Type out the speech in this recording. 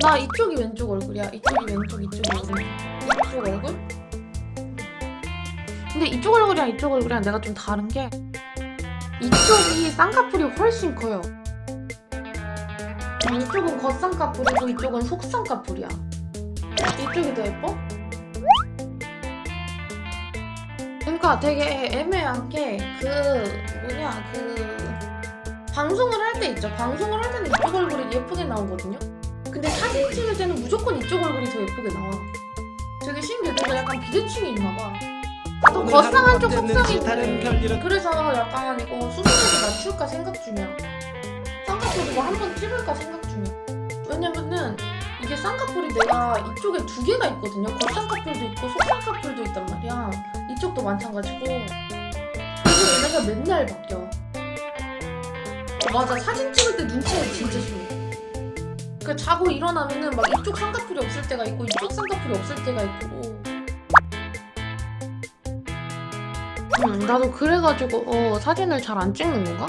나 이쪽이 왼쪽 얼굴이야. 이쪽이 왼쪽, 이쪽이 오른쪽. 이쪽 얼굴? 근데 이쪽 얼굴이랑 이쪽 얼굴이랑 내가 좀 다른 게 이쪽이 쌍꺼풀이 훨씬 커요. 이쪽은 겉쌍꺼풀이고 이쪽은 속쌍꺼풀이야. 이쪽이 더 예뻐? 그러니까 되게 애매한 게 그 뭐냐 그 방송을 할 때 있죠. 방송을 할 때는 이쪽 얼굴이 예쁘게 나오거든요. 근데 사진 찍을 때는 무조건 이쪽 얼굴이 더 예쁘게 나와. 되게 신기해. 내가 약간 비대칭이 있나 봐. 또 한쪽 다른 있대. 별일은 그래서 약간 이거 수술을 맞출까 생각 중이야. 쌍꺼풀 이거 한번 찍을까 생각 중이야. 왜냐면은 이게 쌍꺼풀이 내가 이쪽에 두 개가 있거든요. 겉쌍꺼풀도 있고 속쌍꺼풀도 있단 말이야. 이쪽도 마찬가지고. 그래서 얘네가 맨날 바뀌어. 어, 맞아. 사진 찍을 때 눈치가 진짜 심해. 그 자고 일어나면은 막 이쪽 쌍꺼풀이 없을 때가 있고 이쪽 쌍꺼풀이 없을 때가 있고. 음, 나도 그래가지고 어, 사진을 잘 안 찍는 건가?